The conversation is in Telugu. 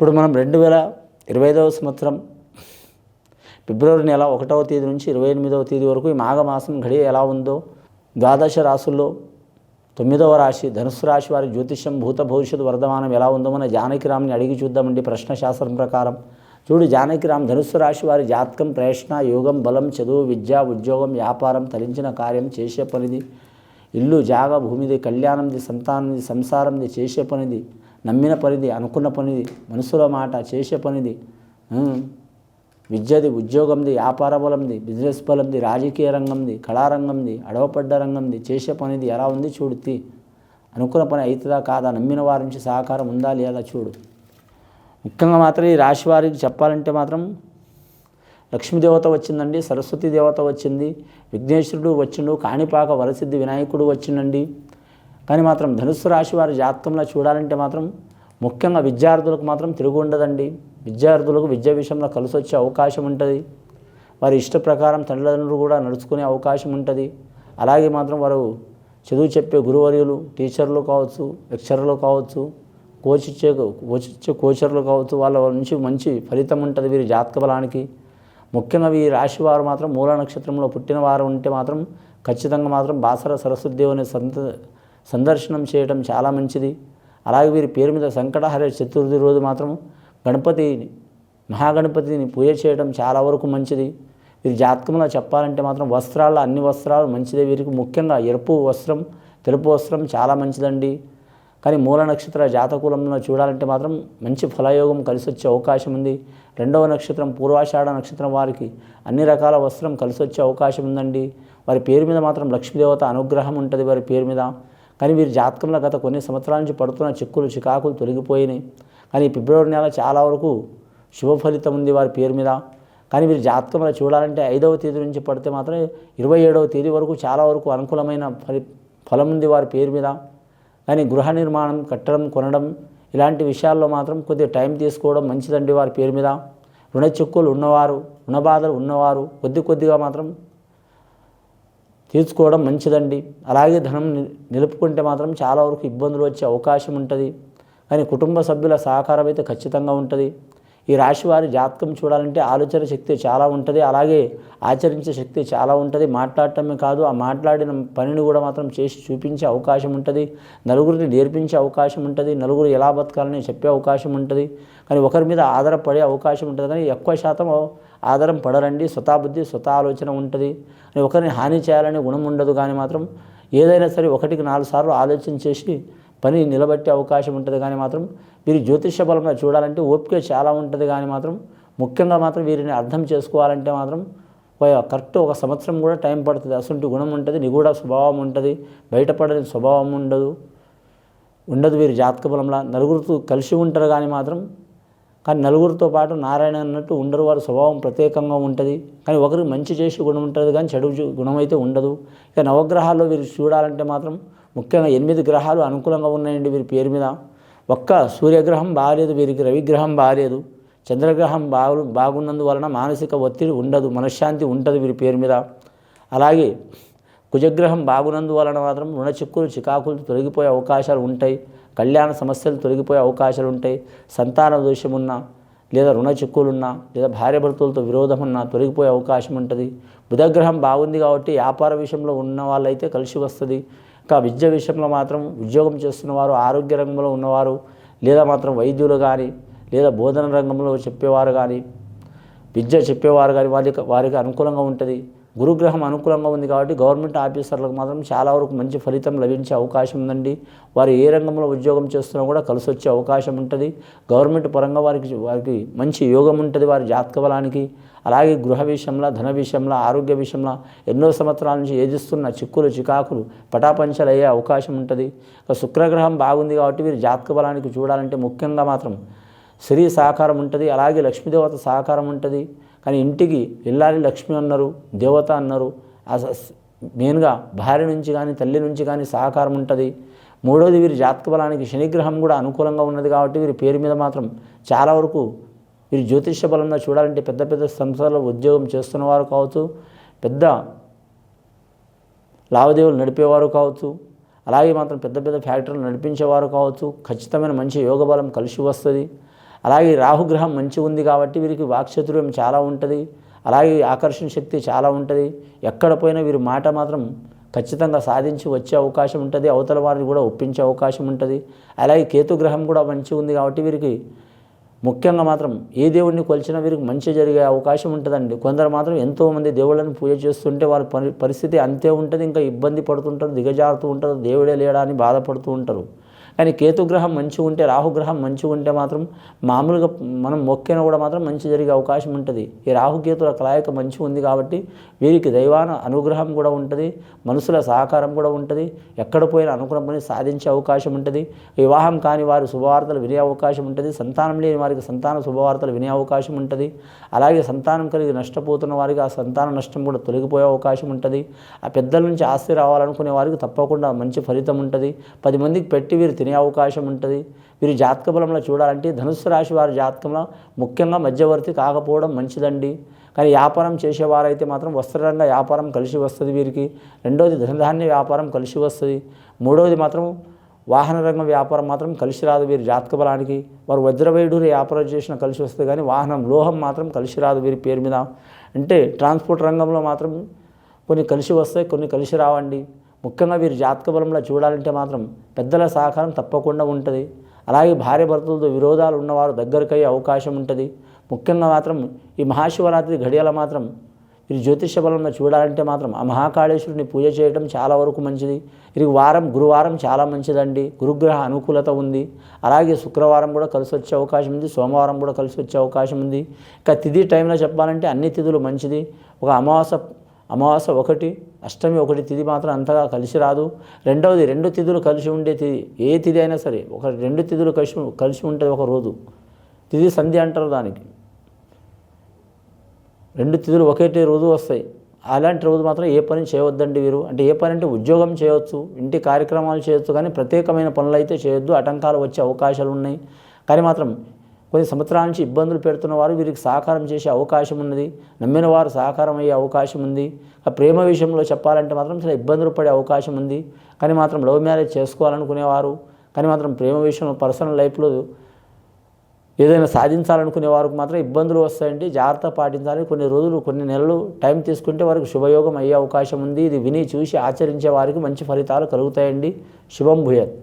ఇప్పుడు మనం రెండు వేల ఇరవై ఐదవ సంవత్సరం ఫిబ్రవరి నెల ఒకటవ తేదీ నుంచి ఇరవై ఎనిమిదవ తేదీ వరకు ఈ మాఘమాసం గడియ ఎలా ఉందో ద్వాదశ రాసుల్లో తొమ్మిదవ రాశి ధనుసు రాశి వారి జ్యోతిష్యం భూత భవిష్యత్ వర్ధమానం ఎలా ఉందో మన జానకిరామ్ని అడిగి చూద్దామండి ప్రశ్న శాస్త్రం ప్రకారం. చూడు జానకిరామ్ ధనుస్సు రాశి వారి జాతకం ప్రేషణ యోగం బలం చదువు విద్య ఉద్యోగం వ్యాపారం తలించిన కార్యం చేసే పనిది ఇల్లు జాగ భూమిది కళ్యాణంది సంతానంది సంసారంది చేసే పనిది నమ్మిన పనిది అనుకున్న పనిది మనసులో మాట చేసే పనిది విద్యది ఉద్యోగంది వ్యాపార బలంది బిజినెస్ బలంది రాజకీయ రంగంది కళారంగంది అడవపడ్డ రంగంది చేసే పనిది ఎలా ఉంది చూడుతి అనుకున్న పని అవుతుందా కాదా నమ్మిన వారి నుంచి సహకారం ఉందా లేదా చూడు. ముఖ్యంగా మాత్రం ఈ రాశి వారికి చెప్పాలంటే మాత్రం లక్ష్మీదేవత వచ్చిందండి సరస్వతి దేవత వచ్చింది విఘ్నేశ్వరుడు వచ్చిండు కాణిపాక వరసిద్ధి వినాయకుడు వచ్చిండండి కానీ మాత్రం ధనుస్సు రాశి వారి జాతకంలో చూడాలంటే మాత్రం ముఖ్యంగా విద్యార్థులకు మాత్రం తిరుగు ఉండదండి. విద్యార్థులకు విద్య విషయంలో కలిసి వచ్చే అవకాశం ఉంటుంది. వారి ఇష్ట ప్రకారం తల్లిదండ్రులు కూడా నడుచుకునే అవకాశం ఉంటుంది. అలాగే మాత్రం వారు చదువు చెప్పే గురువర్యులు టీచర్లు కావచ్చు లెక్చరర్లు కావచ్చు కోచ్ ఇచ్చే కోచ్ ఇచ్చే కోచర్లు కావచ్చు వాళ్ళ నుంచి మంచి ఫలితం ఉంటుంది వీరి జాతక బలానికి ముఖ్యంగా ఈ రాశి వారు మాత్రం మూల నక్షత్రంలో పుట్టిన వారు ఉంటే మాత్రం ఖచ్చితంగా మాత్రం బాసర సరస్వతి దేవుని సంత సందర్శనం చేయడం చాలా మంచిది. అలాగే వీరి పేరు మీద సంకటహర చతుర్థి రోజు మాత్రం గణపతిని మహాగణపతిని పూజ చేయడం చాలా వరకు మంచిది. వీరి జాతకంలో చెప్పాలంటే మాత్రం వస్త్రాల అన్ని వస్త్రాలు మంచిదే. వీరికి ముఖ్యంగా ఎరుపు వస్త్రం తెలుపు వస్త్రం చాలా మంచిదండి. కానీ మూల నక్షత్ర జాతకులంలో చూడాలంటే మాత్రం మంచి ఫలయోగం కలిసి వచ్చే అవకాశం ఉంది. రెండవ నక్షత్రం పూర్వాషాఢ నక్షత్రం వారికి అన్ని రకాల వస్త్రం కలిసి వచ్చే అవకాశం ఉందండి. వారి పేరు మీద మాత్రం లక్ష్మీదేవత అనుగ్రహం ఉంటుంది వారి పేరు మీద. కానీ వీరి జాతకంలో గత కొన్ని సంవత్సరాల నుంచి పడుతున్న చిక్కులు చికాకులు తొలగిపోయినాయి. కానీ ఫిబ్రవరి నెల చాలా వరకు శుభ ఫలితం ఉంది వారి పేరు మీద. కానీ వీరి జాతకంలో చూడాలంటే ఐదవ తేదీ నుంచి పడితే మాత్రం ఇరవై ఏడవ తేదీ వరకు చాలా వరకు అనుకూలమైన ఫలి ఫలం ఉంది వారి పేరు మీద. కానీ గృహ నిర్మాణం కట్టడం కొనడం ఇలాంటి విషయాల్లో మాత్రం కొద్దిగా టైం తీసుకోవడం మంచిదండి వారి పేరు మీద. రుణ చిక్కులు ఉన్నవారు రుణ బాధలు ఉన్నవారు కొద్ది కొద్దిగా మాత్రం తీర్చుకోవడం మంచిదండి. అలాగే ధనం నిలుపుకుంటే మాత్రం చాలా వరకు ఇబ్బందులు వచ్చే అవకాశం ఉంటుంది. కానీ కుటుంబ సభ్యుల సహకారం అయితే ఖచ్చితంగా ఉంటుంది. ఈ రాశి వారి జాతకం చూడాలంటే ఆలోచన శక్తి చాలా ఉంటుంది. అలాగే ఆచరించే శక్తి చాలా ఉంటుంది. మాట్లాడటమే కాదు ఆ మాట్లాడిన పనిని కూడా మాత్రం చేసి చూపించే అవకాశం ఉంటుంది. నలుగురిని నేర్పించే అవకాశం ఉంటుంది. నలుగురు ఎలా బతకాలని చెప్పే అవకాశం ఉంటుంది. కానీ ఒకరి మీద ఆధారపడే అవకాశం ఉంటుంది. కానీ ఎక్కువ శాతం ఆధారం పడరండి స్వతాబుద్ధి స్వత ఆలోచన ఉంటుంది. అని ఒకరిని హాని చేయాలనే గుణం ఉండదు కానీ మాత్రం ఏదైనా సరే ఒకటికి నాలుగు సార్లు ఆలోచన చేసి పని నిలబెట్టే అవకాశం ఉంటుంది కానీ మాత్రం వీరి జ్యోతిష బలంగా చూడాలంటే ఓపిక చాలా ఉంటుంది కానీ మాత్రం ముఖ్యంగా మాత్రం వీరిని అర్థం చేసుకోవాలంటే మాత్రం ఒక కరెక్ట్ ఒక సంవత్సరం కూడా టైం పడుతుంది. అసలు గుణం ఉంటుంది నిగూఢ స్వభావం ఉంటుంది బయటపడని స్వభావం ఉండదు. ఉండదు వీరి జాతక బలంలో. నలుగురితో కలిసి ఉంటారు కానీ మాత్రం కానీ నలుగురితో పాటు నారాయణ అన్నట్టు ఉండరు వారి స్వభావం ప్రత్యేకంగా ఉంటుంది. కానీ ఒకరికి మంచి చేసి గుణం ఉంటుంది కానీ చెడు గుణం అయితే ఉండదు. ఇక నవగ్రహాల్లో వీరు చూడాలంటే మాత్రం ముఖ్యంగా ఎనిమిది గ్రహాలు అనుకూలంగా ఉన్నాయండి వీరి పేరు మీద. ఒక్క సూర్యగ్రహం బాగాలేదు వీరికి రవిగ్రహం బాగాలేదు. చంద్రగ్రహం బాగు బాగున్నందువలన మానసిక ఒత్తిడి ఉండదు మనశ్శాంతి ఉంటుంది వీరి పేరు మీద. అలాగే కుజగ్రహం బాగున్నందువలన మాత్రం రుణ చిక్కులు చికాకులు తొలగిపోయే అవకాశాలు ఉంటాయి. కళ్యాణ సమస్యలు తొలగిపోయే అవకాశాలు ఉంటాయి సంతాన దోషమున్నా లేదా రుణ చిక్కులున్నా లేదా భార్య భర్తలతో విరోధం ఉన్నా తొలగిపోయే అవకాశం ఉంటుంది బుధగ్రహం బాగుంది కాబట్టి వ్యాపార విషయంలో ఉన్న వాళ్ళైతే కలిసి వస్తుంది. ఇంకా విద్య విషయంలో మాత్రం ఉద్యోగం చేస్తున్నవారు ఆరోగ్య రంగంలో ఉన్నవారు లేదా మాత్రం వైద్యులు కానీ లేదా బోధన రంగంలో చెప్పేవారు కానీ విద్య చెప్పేవారు కానీ వారికి వారికి అనుకూలంగా ఉంటుంది. గురుగ్రహం అనుకూలంగా ఉంది కాబట్టి గవర్నమెంట్ ఆఫీసర్లకు మాత్రం చాలా వరకు మంచి ఫలితం లభించే అవకాశం ఉందండి. వారు ఏ రంగంలో ఉద్యోగం చేస్తున్నా కూడా కలిసి వచ్చే అవకాశం ఉంటుంది. గవర్నమెంట్ పరంగా వారికి వారికి మంచి యోగం ఉంటుంది వారి జాతక బలానికి. అలాగే గృహ విషయంలో ధన విషయంలో ఆరోగ్య విషయంలో ఎన్నో సంవత్సరాల నుంచి ఏదిస్తున్న చిక్కులు చికాకులు పటాపంచలు అయ్యే అవకాశం ఉంటుంది. శుక్రగ్రహం బాగుంది కాబట్టి వీరి జాతక బలానికి చూడాలంటే ముఖ్యంగా మాత్రం శరీర సహకారం ఉంటుంది. అలాగే లక్ష్మీదేవత సహకారం ఉంటుంది. కానీ ఇంటికి ఇల్లాలి లక్ష్మి అన్నారు దేవత అన్నారు మెయిన్గా భార్య నుంచి కానీ తల్లి నుంచి కానీ సహకారం ఉంటుంది. మూడోది వీరి జాతక బలానికి శనిగ్రహం కూడా అనుకూలంగా ఉన్నది కాబట్టి వీరి పేరు మీద మాత్రం చాలా వరకు వీరి జ్యోతిష్య బలంగా చూడాలంటే పెద్ద పెద్ద సంస్థల్లో ఉద్యోగం చేస్తున్నవారు కావచ్చు పెద్ద లావాదేవీలు నడిపేవారు కావచ్చు అలాగే మాత్రం పెద్ద పెద్ద ఫ్యాక్టరీలు నడిపించేవారు కావచ్చు ఖచ్చితమైన మంచి యోగ బలం కలిసి వస్తుంది. అలాగే రాహుగ్రహం మంచిగా ఉంది కాబట్టి వీరికి వాక్చతుర్యం చాలా ఉంటుంది. అలాగే ఆకర్షణ శక్తి చాలా ఉంటుంది. ఎక్కడ పోయినా వీరి మాట మాత్రం ఖచ్చితంగా సాధించి వచ్చే అవకాశం ఉంటుంది. అవతల వారిని కూడా ఒప్పించే అవకాశం ఉంటుంది. అలాగే కేతుగ్రహం కూడా మంచిగా ఉంది కాబట్టి వీరికి ముఖ్యంగా మాత్రం ఏ దేవుడిని కొలిచినా వీరికి మంచి జరిగే అవకాశం ఉంటుందండి. కొందరు మాత్రం ఎంతోమంది దేవుళ్ళని పూజ చేస్తుంటే వారి పరి పరిస్థితి అంతే ఉంటుంది. ఇంకా ఇబ్బంది పడుతుంటారు దిగజారుతూ ఉంటారు. దేవుడే లేడా అని బాధపడుతూ ఉంటారు. కానీ కేతుగ్రహం మంచిగా ఉంటే రాహుగ్రహం మంచిగా ఉంటే మాత్రం మామూలుగా మనం మొక్కిన కూడా మాత్రం మంచి జరిగే అవకాశం ఉంటుంది. ఈ రాహుకేతుల కలయిక మంచిగా ఉంది కాబట్టి వీరికి దైవాన అనుగ్రహం కూడా ఉంటుంది మనుషుల సహకారం కూడా ఉంటుంది ఎక్కడ పోయినా అనుకున్న పని సాధించే అవకాశం ఉంటుంది. వివాహం కాని వారు శుభవార్తలు వినే అవకాశం ఉంటుంది సంతానం లేని వారికి సంతాన శుభవార్తలు వినే అవకాశం ఉంటుంది. అలాగే సంతానం కలిగి నష్టపోతున్న వారికి ఆ సంతాన నష్టం కూడా తొలగిపోయే అవకాశం ఉంటుంది. ఆ పెద్దల నుంచి ఆస్తి రావాలనుకునే వారికి తప్పకుండా మంచి ఫలితం ఉంటుంది. పది మందికి పెట్టి వీరు వినే అవకాశం ఉంటుంది. వీరి జాతక బలంలో చూడాలంటే ధనుస్సు రాశి వారి జాతకంలో ముఖ్యంగా మధ్యవర్తి కాకపోవడం మంచిదండి. కానీ వ్యాపారం చేసేవారైతే మాత్రం వస్త్రరంగ వ్యాపారం కలిసి వస్తుంది వీరికి. రెండోది ధనధాన్య వ్యాపారం కలిసి వస్తుంది. మూడవది మాత్రం వాహన రంగం వ్యాపారం మాత్రం కలిసి రాదు వీరి జాతక బలానికి. వారు వజ్రవైడూరు వ్యాపారం చేసిన కలిసి వస్తుంది కానీ వాహనం లోహం మాత్రం కలిసి రాదు వీరి పేరు మీద. అంటే ట్రాన్స్పోర్ట్ రంగంలో మాత్రం కొన్ని కలిసి వస్తాయి కొన్ని కలిసి రావండి. ముఖ్యంగా వీరి జాతక బలంలో చూడాలంటే మాత్రం పెద్దల సహకారం తప్పకుండా ఉంటుంది. అలాగే భార్య భర్తలతో విరోధాలు ఉన్నవారు దగ్గరకయ్యే అవకాశం ఉంటుంది. ముఖ్యంగా మాత్రం ఈ మహాశివరాత్రి ఘడియల మాత్రం వీరి జ్యోతిష బలంలో చూడాలంటే మాత్రం ఆ మహాకాళేశ్వరుని పూజ చేయడం చాలా వరకు మంచిది. ఇది వారం గురువారం చాలా మంచిదండి. గురుగ్రహ అనుకూలత ఉంది. అలాగే శుక్రవారం కూడా కలిసి వచ్చే అవకాశం ఉంది. సోమవారం కూడా కలిసి వచ్చే అవకాశం ఉంది. ఇక తిథి టైంలో చెప్పాలంటే అన్ని తిథులు మంచిది. ఒక అమావాస అమావాస్య ఒకటి అష్టమి ఒకటి తిథి మాత్రం అంతగా కలిసి రాదు. రెండవది రెండు తిథులు కలిసి ఉండే తిథి ఏ తిథి అయినా సరే ఒక రెండు తిథులు కలిసి కలిసి ఉంటుంది ఒక రోజు. తిథి సంధి అంటారు దానికి. రెండు తిథులు ఒకటే రోజు వస్తాయి. అలాంటి రోజు మాత్రం ఏ పని చేయవద్దండి వీరు. అంటే ఏ పని అంటే ఉద్యోగం చేయవచ్చు ఇంటి కార్యక్రమాలు చేయొచ్చు కానీ ప్రత్యేకమైన పనులు అయితే చేయొద్దు. ఆటంకాలు వచ్చే అవకాశాలు ఉన్నాయి. కానీ మాత్రం కొన్ని సంవత్సరాల నుంచి ఇబ్బందులు పెడుతున్న వారు వీరికి సహకారం చేసే అవకాశం ఉన్నది. నమ్మిన వారు సహకారం అయ్యే అవకాశం ఉంది. ఆ ప్రేమ విషయంలో చెప్పాలంటే మాత్రం చాలా ఇబ్బందులు పడే అవకాశం ఉంది. కానీ మాత్రం లవ్ మ్యారేజ్ చేసుకోవాలనుకునేవారు కానీ మాత్రం ప్రేమ విషయంలో పర్సనల్ లైఫ్లో ఏదైనా సాధించాలనుకునే వారికి మాత్రం ఇబ్బందులు వస్తాయండి. జాగ్రత్త పాటించాలి. కొన్ని రోజులు కొన్ని నెలలు టైం తీసుకుంటే వారికి శుభయోగం అయ్యే అవకాశం ఉంది. ఇది విని చూసి ఆచరించే వారికి మంచి ఫలితాలు కలుగుతాయండి. శుభం భూయత్.